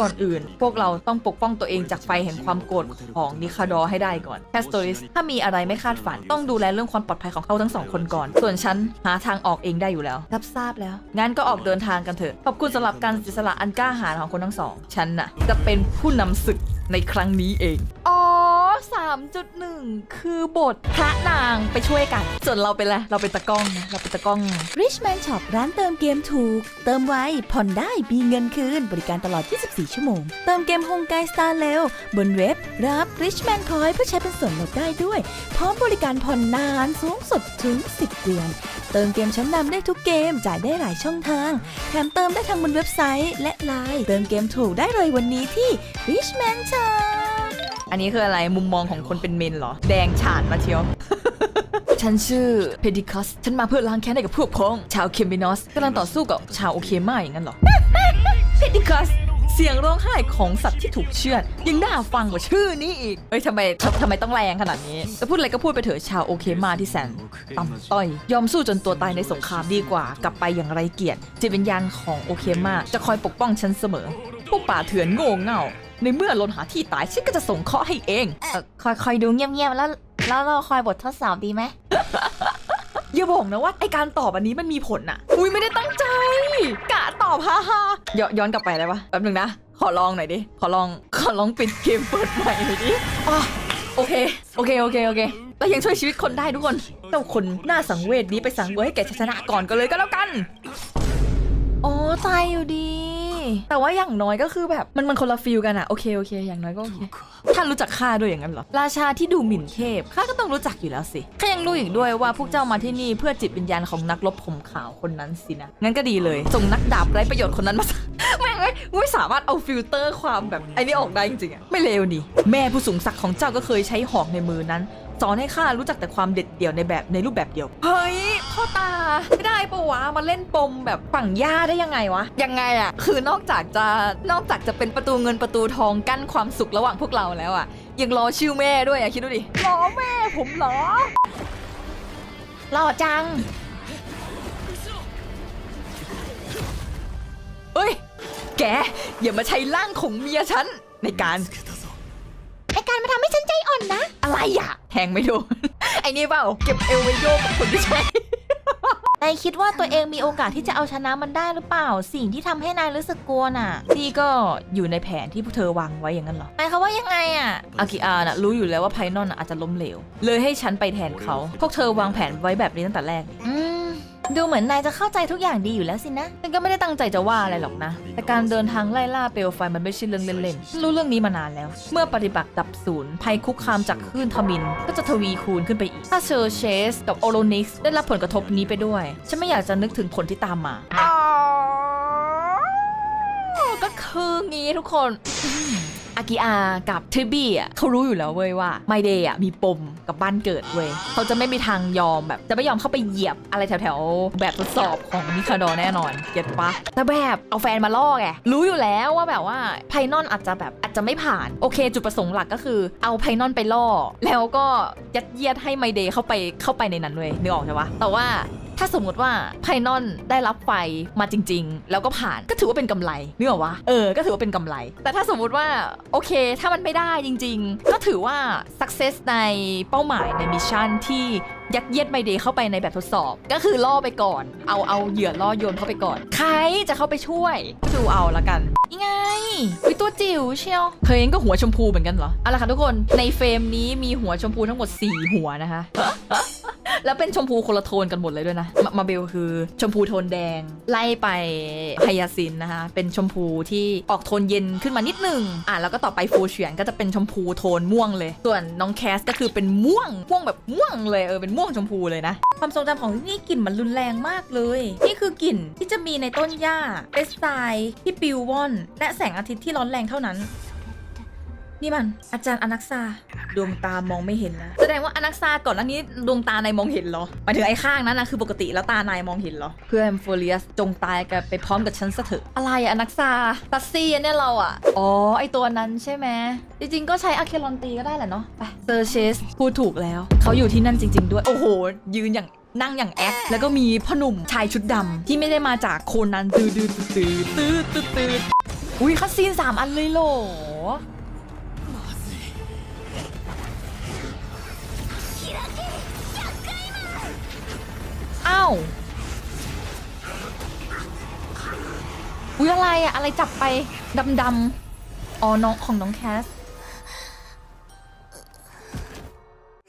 ก่อนอื่น พวกเราต้องปกป้องตัวเองจากไฟแห่งความโกรธของนิคาดอร์ให้ได้ก่อนแคสโตริสถ้ามีอะไรไม่คาดฝัน ต้องดูแลเรื่องความปลอดภัยของเขาทั้งสองคนก่อน ส่วนฉันหาทางออกเองได้อยู่แล้วรับทราบแล้ว งั้นก็ออกเดินทางกันเถอะ ขอบคุณสำหรับการเสียสละอันกล้าหาญของคนทั้งสอง ฉันน่ะจะเป็นผู้นำศึกในครั้งนี้เอง อ๋อ 3.1 คือบทพระนางไปช่วยกัน ส่วนเราเป็นอะไรเราเป็นตะกล้องนะเราเป็นตะกล้อง Richman Shop ร้านเติมเกมถูก เติมไวผ่อนได้มีเงินคืน บริการตลอด 24 ชั่วโมง เติมเกมฮงไกสตาร์เร็วบนเว็บรับ Richman Coin เพื่อใช้เป็นส่วนลดได้ด้วย พร้อมบริการผ่อนนานสูงสุดถึง 10 เดือน เติมเกมชั้นนำได้ทุกเกมจ่ายได้หลายช่องทาง แถมเติมได้ทางบนเว็บไซต์และไลน์เติมเกมถูกได้เลยวันนี้ที่ Richman Shop อันนี้คืออะไรมุมมองของคนเป็นเมนเหรอ แดงฉานมาเชียว ฉันชื่อเพดิคัส ฉันมาเพื่อล้างแค้นให้กับพวกพ้อง ชาวเคมบินอสกำลังต่อสู้กับชาวโอเคมาอย่างนั้นเหรอ เพดิคัส เสียงร้องไห้ของสัตว์ที่ถูกเชือดยังน่าฟังกว่าชื่อนี้อีก เฮ้ยทำไมทำทำไมต้องแรงขนาดนี้จะพูดอะไรก็พูดไปเถอะชาวโอเคมาที่แสนต่ำต้อย ยอมสู้จนตัวตายในสงครามดีกว่า กลับไปอย่างไรเกียรติจิตวิญญาณของโอเคมาจะคอยปกป้องฉันเสมอ พวกป่าเถื่อนโง่เง่า ในเมื่อลนหาที่ตายฉันก็จะส่งเคราะห์ให้เอง เอ่อคอยคอยดูเงียบๆแล้ว แล้วเราคอยบททดสอบดีไหม อย่าบอกนะว่าไอการตอบอันนี้มันมีผลอะอุ้ยไม่ได้ตั้งใจ กะตอบฮ่าฮ่าย้อนย้อนกลับไปได้ปะแป๊บนึงนะ ขอลองหน่อยดิ ขอลอง ขอลองปิดเกมเปิดใหม่หน่อยดิอะโอเค โอเค โอเค โอเคแล้วยังช่วยชีวิตคนได้ทุกคนเจ้าคนหน้าสังเวชนี้ไปสังเวยให้แก่ชัยชนะก่อนก็เลยก็แล้วกัน อ๋อ ตายอยู่ดี แต่ว่าอย่างน้อยก็คือแบบมันมันคนละฟิลกันอะโอเคโอเค อย่างน้อยก็โอเคท่านรู้จักข้าด้วยอย่างนั้นเหรอ ราชาที่ดูหมิ่นเทพข้าก็ต้องรู้จักอยู่แล้วสิข้ายังรู้อีกด้วยว่าพวกเจ้ามาที่นี่เพื่อจิตวิญญาณของนักรบผมขาวคนนั้นสินะ งั้นก็ดีเลย ส่งนักดาบไร้ประโยชน์คนนั้นมาแม่งเอ้ยไม่สามารถเอาฟิลเตอร์ความแบบไอ้นี่ออกได้จริงๆอะไม่เลวนี่แม่ผู้สูงศักดิ์ของเจ้าก็เคยใช้หอกในมือนั้น สอนให้ข้ารู้จักแต่ความเด็ดเดี่ยวในแบบในรูปแบบเดียว เฮ้ยพ่อตาไม่ได้ปะวะมาเล่นปมแบบฝั่งย่าได้ยังไงวะ ยังไงอะคือนอกจากจะนอกจากจะเป็นประตูเงินประตูทองกั้นความสุขระหว่างพวกเราแล้วอะยังรอชื่อแม่ด้วยอะคิดดูดิรอแม่ผมเหรอหล่อจังเอ้ย แกอย่ามาใช้ร่างของเมียฉันในการไอ การมาทำให้ฉันใจอ่อนนะ อะไรอะแทงไม่โดน ไอ้นี่เปล่า เก็บเอลไว้โยกกับคนที่ใช่นายคิดว่าตัวเองมีโอกาสที่จะเอาชนะมันได้หรือเปล่า สิ่งที่ทำให้นายรู้สึกกลัวน่ะนี่ก็อยู่ในแผนที่พวกเธอวางไว้อย่างนั้นเหรอหมายความว่ายังไงอะอากิอาน่ะรู้อยู่แล้วว่าไพนอนน่ะอาจจะล้มเหลว เลยให้ฉันไปแทนเขา พวกเธอวางแผนไว้แบบนี้ตั้งแต่แรก อืม ดูเหมือนนายจะเข้าใจทุกอย่างดีอยู่แล้วสินะฉันก็ไม่ได้ตั้งใจจะว่าอะไรหรอกนะ แต่การเดินทางไล่ล่าเปลวไฟมันไม่ใช่เรื่องเล่นๆฉันรู้เรื่องนี้มานานแล้ว เมื่อปฏิบัติดับศูนย์ภัยคุกคามจากคลื่นทมิน ก็จะทวีคูณขึ้นไปอีก ถ้าเชอร์เชสกับโอโรนิกส์ได้รับผลกระทบนี้ไปด้วย ฉันไม่อยากจะนึกถึงผลที่ตามมา ก็คืองี้ทุกคน อากิอากับทิบบี้อะเขารู้อยู่แล้วเว้ยว่าไมเดย์อะมีปมกับบ้านเกิดเว้ยเขาจะไม่มีทางยอมแบบ จะไม่ยอมเข้าไปเหยียบอะไรแถวๆ แบบทดสอบของมิคาโดแน่นอนเก็ตปะแต่แบบเอาแฟนมาล่อไงรู้อยู่แล้วว่าแบบว่าไพนอนอาจจะแบบอาจจะไม่ผ่านโอเค จุดประสงค์หลักก็คือเอาไพนอนไปล่อ แล้วก็ยัดเยียดให้ไมเดย์เข้าไปเข้าไปในนั้นเว้ยนึกออกใช่ปะแต่ว่า ถ้าสมมติว่าไพนอนได้รับไฟมาจริง ๆ แล้วก็ผ่านก็ถือว่าเป็นกำไรนึกออกวะเออก็ถือว่าเป็นกำไร แต่ถ้าสมมติว่าโอเค ถ้ามันไม่ได้จริง ๆ ก็ถือว่า success ในเป้าหมายในมิชชั่นที่ยัดเยียดไมเดย์เข้าไปในแบบทดสอบ ก็คือล่อไปก่อน เอาเอาเหยื่อล่อโยนเข้าไปก่อน ใครจะเข้าไปช่วยก็ดูเอาละกันยังไงวิตัวจิ๋วเชียวเธอเองก็หัวชมพูเหมือนกันเหรอเอาละค่ะทุกคนในเฟรมนี้มีหัวชมพูทั้งหมด 4 หัวนะคะ แล้วเป็นชมพูคนละโทนกันหมดเลยด้วยนะมามาเบลคือชมพูโทนแดง ไล่ไปไฮยาซินนะคะ เป็นชมพูที่ออกโทนเย็นขึ้นมานิดนึงอะแล้วก็ต่อไปฟูเฉียนก็จะเป็นชมพูโทนม่วงเลย ส่วนน้องแคสก็คือเป็นม่วงม่วงแบบม่วงเลยเออเป็นม่วงชมพูเลยนะ ความทรงจำของที่นี่กลิ่นมันรุนแรงมากเลย นี่คือกลิ่นที่จะมีในต้นหญ้าเอสไซที่ปิวว่อน และแสงอาทิตย์ที่ร้อนแรงเท่านั้น นี่มันอาจารย์อนักซา ดวงตามองไม่เห็นแล้วแสดงว่าอนักซาก่อนหน้านี้ดวงตานายมองเห็นเหรอหมายถึงไอ้ข้างนั้นนะคือปกติแล้วตานายมองเห็นเหรอ เพื่อนโฟเลียสจงตายกันไปพร้อมกับฉันซะเถอะอะไรอะอนักซาตัสซี่อันเนี่ยเราอะอ๋อไอตัวนั้นใช่ไหมจริงๆก็ใช้อะเคลอนตีก็ได้แหละเนาะไปเซอร์เชสพูดถูกแล้วเขาอยู่ที่นั่นจริง ๆ ด้วยโอ้โห ยืนอย่างนั่งอย่างแอคแล้วก็มีพ่อหนุ่มชายชุดดำที่ไม่ได้มาจากโคนันตืดตืดตืดตืดตืดตืดอุ้ยคัสซีนสามอันเลยเหราวอุ้ยอะไรอะอะไรจับไปดำดำๆอ๋อน้องของน้องแคส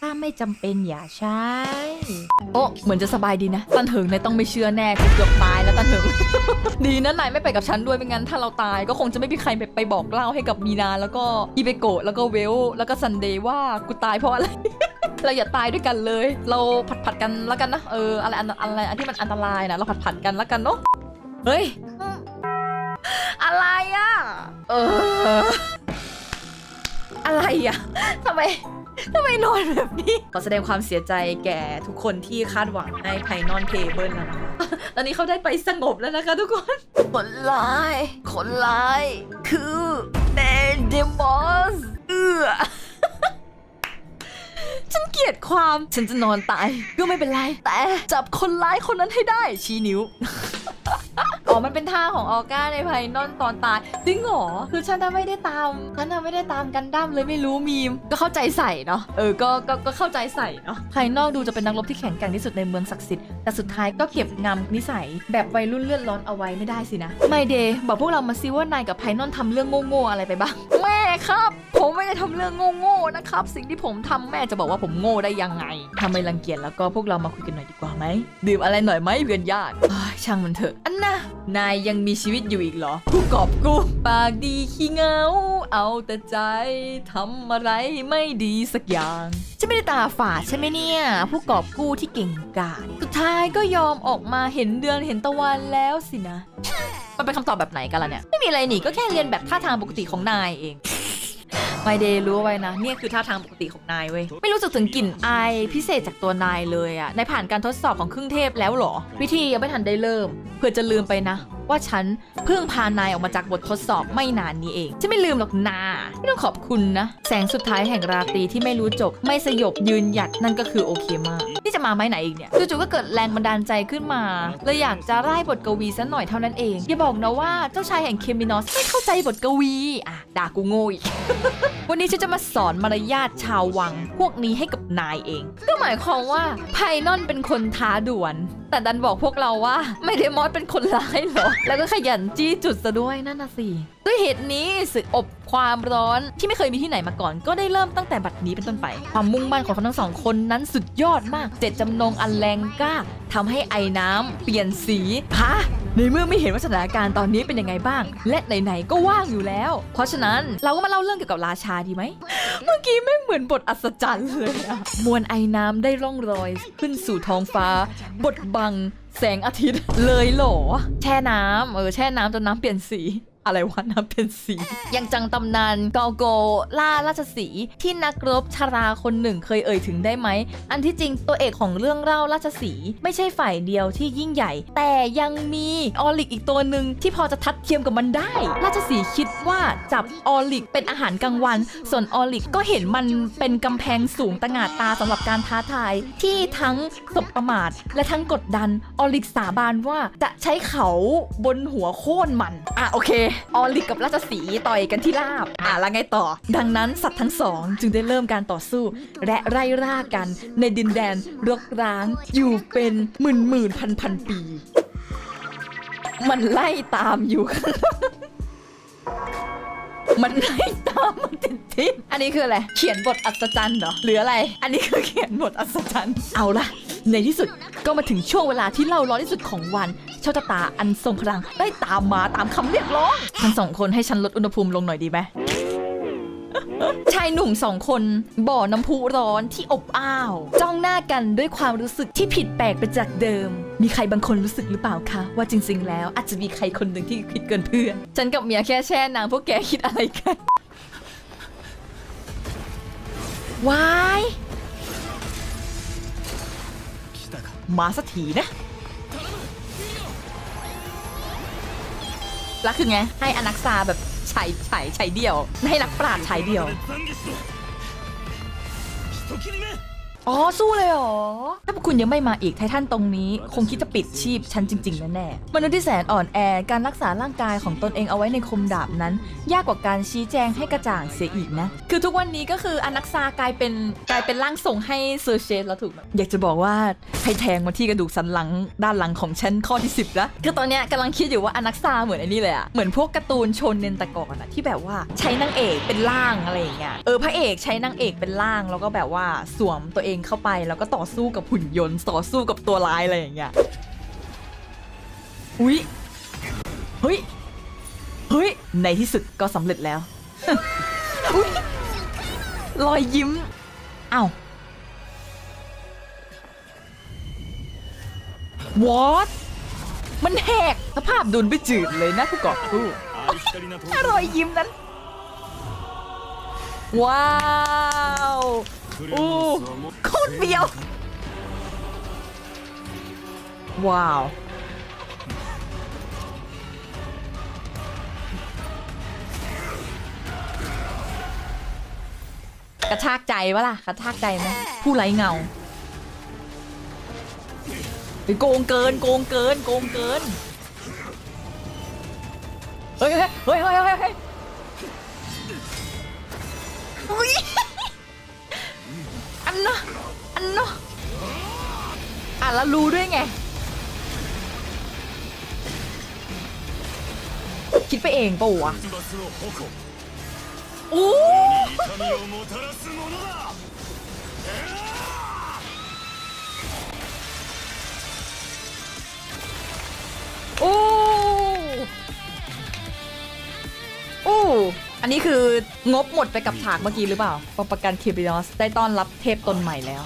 ถ้าไม่จำเป็นอย่าใช้ โอ้เหมือนจะสบายดีนะ ตันเถิงนายต้องไม่เชื่อแน่กูเกือบตายแล้วตันเถิง ดีนะนายไม่ไปกับฉันด้วยไม่งั้นถ้าเราตายก็คงจะไม่มีใครไปไปบอกเล่าให้กับมีนาแล้วก็อีเบโกะแล้วก็เวล แล้วก็ซันเดย์ว่ากูตายเพราะอะไร เราอย่าตายด้วยกันเลย เราผัดผัดกันแล้วกันนะ เอออะไรอันอะไรอันที่มันอันตรายนะเราผัดผัดกันแล้วกันเนาะ เฮ้ย อะไรอะ เออ อะไรอะทำไม ทำไมนอนแบบนี้ ขอแสดงความเสียใจแก่ทุกคนที่คาดหวังให้ไพนอนเพเบิลแล้วนะคะ ตอนนี้เขาได้ไปสงบแล้วนะคะทุกคน คนร้าย คนร้าย คือเดนเดมอสเอือฉันเกลียดความฉันจะนอนตายก็ไม่เป็นไร แต่จับคนร้ายคนนั้นให้ได้ชี้นิ้วอ๋อ มันเป็นท่าของออก้าในไพนอนตอนตายจริงเหรอคือฉันน่ะไม่ได้ตามฉันน่ะไม่ได้ตามกันดั้มเลยไม่รู้มีม ก็เข้าใจใส่เนาะเออก็ก็ก็เข้าใจใส่เนาะภายนอกดูจะเป็นนักรบที่แข็งแกร่งที่สุดในเมืองศักดิ์สิทธิ์แต่สุดท้ายก็เก็บงำนิสัยแบบวัยรุ่นเลือดร้อนเอาไว้ไม่ได้สินะไม่เดย์บอกพวกเรามาซิว่านายกับไพนอนทำเรื่องโง่ๆอะไรไปบ้างแม่ครับ ผมไม่ได้ทำเรื่องโง่ๆนะครับ สิ่งที่ผมทำแม่จะบอกว่าผมโง่ได้ยังไงถ้าไมรังเกียจแล้วก็พวกเรามาคุยกันหน่อยดีกว่าไหมดื่มอะไรหน่อยไหมเพื่อนญาติช่างมันเถอะอันนะนายยังมีชีวิตอยู่อีกเหรอผู้กอบกู ปากดีขี้เหงา เอาแต่ใจทำอะไรไม่ดีสักอย่างฉันไม่ได้ตาฝาดใช่ไหมเนี่ย ผู้กอบกู้ที่เก่งกาจสุดท้ายก็ยอมออกมาเห็นเดือนเห็นตะวันแล้วสินะ มันเป็นคำตอบแบบไหนกันล่ะเนี่ย ไม่มีอะไรนี่ก็แค่เรียนแบบท่าทางปกติของนายเอง ไมเดย์รู้ไว้นะเนี่ยคือท่าทางปกติของนายเว้ย ไม่รู้สึกถึงกลิ่นอายพิเศษจากตัวนายเลยอะนายผ่านการทดสอบของครึ่งเทพแล้วเหรอ วิธียังไม่ทันได้เริ่ม เพื่อจะลืมไปนะ ว่าฉันเพิ่งพานายออกมาจากบททดสอบไม่นานนี้เองฉันไม่ลืมหรอกนาไม่ต้องขอบคุณนะ แสงสุดท้ายแห่งราตรีที่ไม่รู้จบ ไม่สยบยืนหยัดนั่นก็คือโอเคมากนี่จะมาไม้ไหนอีกเนี่ยจู่ๆก็เกิดแรงบันดาลใจขึ้นมาเลยอยากจะไล่บทกวีซะหน่อยเท่านั้นเองอย่าบอกนะว่าเจ้าชายแห่งเคมินอสไม่เข้าใจบทกวีอะด่ากูโง่อีกวันนี้ฉันจะมาสอนมารยาทชาววัง พวกนี้ให้กับนายเอง ก็หมายความว่าไพนอนเป็นคนท้าด่วน แต่ดันบอกพวกเราว่า ไม่ได้มอสเป็นคนร้ายเหรอ แล้วก็ขยันจี้จุดซะด้วยนั่นน่ะสิ ด้วยเหตุนี้ศึกอบความร้อนที่ไม่เคยมีที่ไหนมาก่อน ก็ได้เริ่มตั้งแต่บัดนี้เป็นต้นไป ความมุ่งมั่นของเขาทั้งสองคนนั้นสุดยอดมาก เจ็ดจำนงอันแรงกล้าทำให้ไอ้น้ำเปลี่ยนสีฮะ ในเมื่อไม่เห็นว่าสถานการณ์ตอนนี้เป็นยังไงบ้าง และไหนๆก็ว่างอยู่แล้ว เพราะฉะนั้นเราก็มาเล่าเรื่องเกี่ยวกับราชาดีไหม เมื่อกี้ไม่เหมือนบทอัศจรรย์เลยอะมวลไอ้น้ำได้ร่องรอย ขึ้นสู่ท้องฟ้า บทบัง แสงอาทิตย์เลยเหรอ แช่น้ำเออแช่น้ำจนน้ำเปลี่ยนสี อะไรวะน้ำเปลี่ยนสี ยังจังตำนานกอโกล่าราชสีที่นักรบชาราคนหนึ่งเคยเอ่ยถึงได้ไหม อันที่จริงตัวเอกของเรื่องเล่าราชสีไม่ใช่ฝ่ายเดียวที่ยิ่งใหญ่ แต่ยังมีออลิกอีกตัวหนึ่งที่พอจะทัดเทียมกับมันได้ ราชสีคิดว่าจับออลิกเป็นอาหารกลางวัน ส่วนออลิกก็เห็นมันเป็นกำแพงสูงตะงาตาสำหรับการท้าทายที่ทั้งสบประมาทและทั้งกดดันออลิกสาบานว่าจะใช้เขาบนหัวโค่นมันอะโอเคออลิกกับราชสีต่อยกันที่ราบ อะแล้วไงต่อ ดังนั้นสัตว์ทั้งสองจึงได้เริ่มการต่อสู้ และไล่ล่ากันในดินแดนรกร้าง อยู่เป็นหมื่นหมื่นพันพันปี มันไล่ตามอยู่ มันไล่ตามมันติดทิศอันนี้คืออะไร เขียนบทอัศจรรย์เหรอ หรืออะไร อันนี้คือเขียนบทอัศจรรย์ เอาละ ในที่สุดก็มาถึงช่วงเวลาที่เล่าร้อนที่สุดของวันโชคชะตาอันทรงพลังได้ตามมาตามคำเรียกร้องทั้งสองคนให้ฉันลดอุณหภูมิลงหน่อยดีไหมชายหนุ่มสองคนบ่อน้ำพุร้อนที่อบอ้าว จ้องหน้ากันด้วยความรู้สึกที่ผิดแปลกไปจากเดิม มีใครบางคนรู้สึกหรือเปล่าคะว่าจริง ๆ แล้วอาจจะมีใครคนหนึ่งที่คิดเกินเพื่อนฉันกับเมียแค่แช่นางพวกแกคิดอะไรกันวาย มาสักทีนะแล้วคือไง ให้อนักซาแบบฉายฉายฉายเดียว ให้นักปราดฉายเดียว อ๋อ สู้เลยเหรอ ถ้าพวกคุณยังไม่มาอีกไททันตรงนี้ คงคิดจะปิดชีพฉันจริงๆแน่ๆมนุษย์ที่แสนอ่อนแอการรักษาร่างกายของตนเองเอาไว้ในคมดาบนั้น ยากกว่าการชี้แจงให้กระจ่างเสียอีกนะ คือทุกวันนี้ก็คืออนักซากลายเป็นกลายเป็นร่างทรงให้เซอร์เชสแล้วถูกไหมอยากจะบอกว่าให้แทงมาที่กระดูกสันหลังด้านหลังของฉันข้อที่ 10ละคือตอนเนี้ยกำลังคิดอยู่ว่าอนักซาเหมือนไอ้นี่เลยอะเหมือนพวกการ์ตูนชนเนนต่ก่อนอะที่แบบว่าใช้นางเอกเป็นร่างอะไรอย่างเงี้ยเออพระเอกใช้นางเอกเป็นร่างแล้วก็แบบว่าสวมตัวเององเข้าไป แล้วก็ต่อสู้กับหุ่นยนต์ ต่อสู้กับตัวร้ายอะไรอย่างเงี้ยอุ้ยเฮ้ยเฮ้ยในที่สุดก็สำเร็จแล้วอุ้ยรอยยิ้มเอ้าวอตมันแหกสภาพดุนไปจืดเลยนะผู้กอบผู้รอยยิ้มนั้น ว้าว โอ้โคตรเบียว ว้าว กระชากใจวะล่ะ กระชากใจไหมผู้ไร้เงาไปโกงเกิน โกงเกิน โกงเกิน เฮ้ยเฮ้ยเฮ้ยเฮ้ยเฮ้ย แล้วรู้ด้วยไง คิดไปเองปะวะโอ้โอ้โอ้อันนี้คืองบหมดไปกับฉากเมื่อกี้หรือเปล่าประกันคิบินอสได้ต้อนรับเทพตนใหม่แล้ว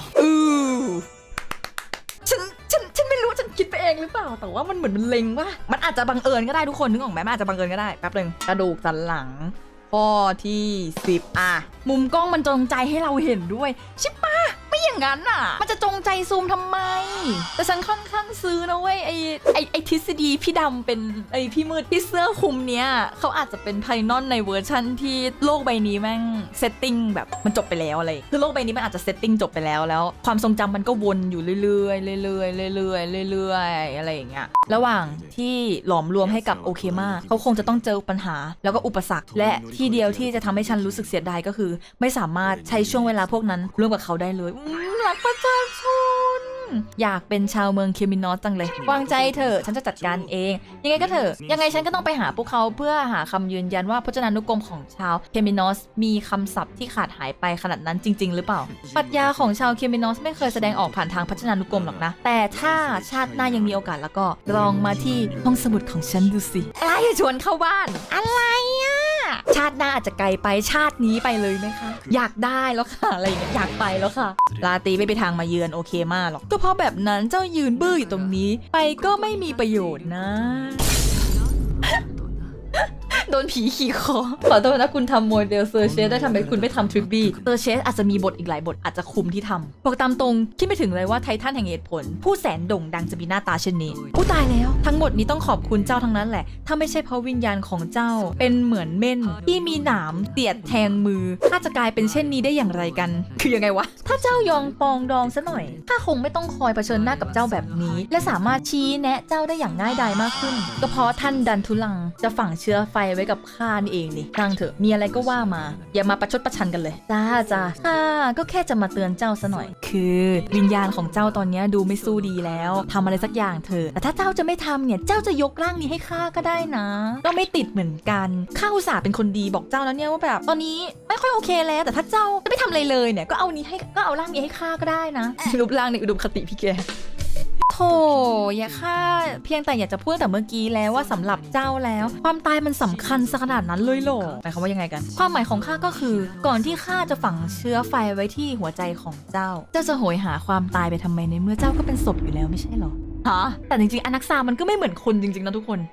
เองหรือเปล่า แต่ว่ามันเหมือนมันเล็งว่ามันอาจจะบังเอิญก็ได้ทุกคนนึกออกไหมมันอาจจะบังเอิญก็ได้แป๊บหนึ่งกระดูกสันหลังข้อที่สิบอะ มุมกล้องมันจงใจให้เราเห็นด้วย ชิปะ อย่างนั้นอะ มันจะจงใจซูมทำไม แต่ฉันค่อนข้างซื้อนะเว้ยไอไอไอทฤษฎีพี่ดำเป็นไอพี่มืดที่เสื้อคลุมเนี้ยเขาอาจจะเป็นไพนอนในเวอร์ชั่นที่โลกใบนี้แม่งเซตติ้งแบบมันจบไปแล้วอะไร คือโลกใบนี้มันอาจจะเซตติ้งจบไปแล้วแล้ว ความทรงจำมันก็วนอยู่เรื่อยๆเรื่อยๆเรื่อยๆเรื่อยๆอะไรอย่างเงี้ย ระหว่างที่หลอมรวมให้กับโอเคมาเขาคงจะต้องเจอปัญหา แล้วก็อุปสรรค และที่เดียวที่จะทำให้ฉันรู้สึกเสียดายก็คือ ไม่สามารถใช้ช่วงเวลาพวกนั้นร่วมกับเขาได้เลยอืมรักประชาชน อยากเป็นชาวเมืองเคมินอสจังเลยวางใจเถอะฉันจะจัดการเอง ยังไงก็เถอะยังไงฉันก็ต้องไปหาพวกเขาเพื่อหาคำยืนยันว่าพจนานุกรมของชาวเคมินอสมีคำศัพท์ที่ขาดหายไปขนาดนั้นจริง ๆ หรือเปล่าปรัชญาของชาวเคมินอสไม่เคยแสดงออกผ่านทางพจนานุกรมหรอกนะ แต่ถ้าชาติหน้ายังมีโอกาสแล้วก็ลองมาที่ห้องสมุดของฉันดูสิอะไรอะชวนเข้าบ้าน อะไรอะชาติหน้าอาจจะไกลไปชาตินี้ไปเลยไหมคะ อยากได้แล้วค่ะอะไรอย่างเงี้ยอยากไปแล้วค่ะลาตรีไม่ไปทางมาเยือนโอเคมากหรอกก็เพราะแบบนั้นเจ้ายืนบื้ออยู่ตรงนี้ ไปก็ไม่มีประโยชน์นะ โดนผีขี่คอ ขอโทษนะคุณทำโมเดลเซอร์เชสได้ทำไมคุณไม่ทำทริปบี้เซอร์เชสอาจจะมีบทอีกหลายบทอาจจะคุมที่ทำบอกตามตรงคิดไม่ถึงเลยว่าไททันแห่งเหตุผล ผู้แสนโด่งดังจะมีหน้าตาเช่นนี้ผู้ตายแล้ว ทั้งหมดนี้ต้องขอบคุณเจ้าทั้งนั้นแหละ ถ้าไม่ใช่เพราะวิญญาณของเจ้า เป็นเหมือนเม่นที่มีหนามเตียดแทงมือถ้าจะกลายเป็นเช่นนี้ได้อย่างไรกัน คือยังไงวะถ้าเจ้ายองปองดองซะหน่อยข้าคงไม่ต้องคอยเผชิญหน้ากับเจ้าแบบนี้ และสามารถชี้แนะเจ้าได้อย่างง่ายดายมากขึ้น ก็เพราะท่านดันทุลังจะฝังเชื้อไฟไว้กับข้านี่เองนี่ช่างเถอะมีอะไรก็ว่ามา อย่ามาประชดประชันกันเลยจ้าจ้าข้าก็แค่จะมาเตือนเจ้าซะหน่อย คือวิญญาณของเจ้าตอนเนี้ยดูไม่สู้ดีแล้วทำอะไรสักอย่างเถอะแต่ถ้าเจ้าจะไม่ทำเนี่ยเจ้าจะยกร่างนี้ให้ข้าก็ได้นะ ก็ไม่ติดเหมือนกันข้าอุตส่าห์เป็นคนดีบอกเจ้าแล้วเนี่ยว่าแบบตอนนี้ไม่ค่อยโอเคแล้ว แต่ถ้าเจ้าจะไม่ทำอะไรเลยเนี่ยก็เอานี้ให้ก็เอาร่างนี้ให้ข้าก็ได้นะรูปร่างในอุดมคติพี่แก โธ่อย่าค่าเพียงแต่อยากจะพูดแต่เมื่อกี้แล้วว่าสำหรับเจ้าแล้ว ความตายมันสำคัญสักขนาดนั้นเลยเหรอหมายความว่ายังไงกัน ความหมายของข้าก็คือ ก่อนที่ข้าจะฝังเชื้อไฟไว้ที่หัวใจของเจ้า เจ้าจะโหยหาความตายไปทำไมในเมื่อเจ้าก็เป็นศพอยู่แล้วไม่ใช่เหรอฮะแต่จริงๆอนักซามันก็ไม่เหมือนคนจริงๆนะทุกคน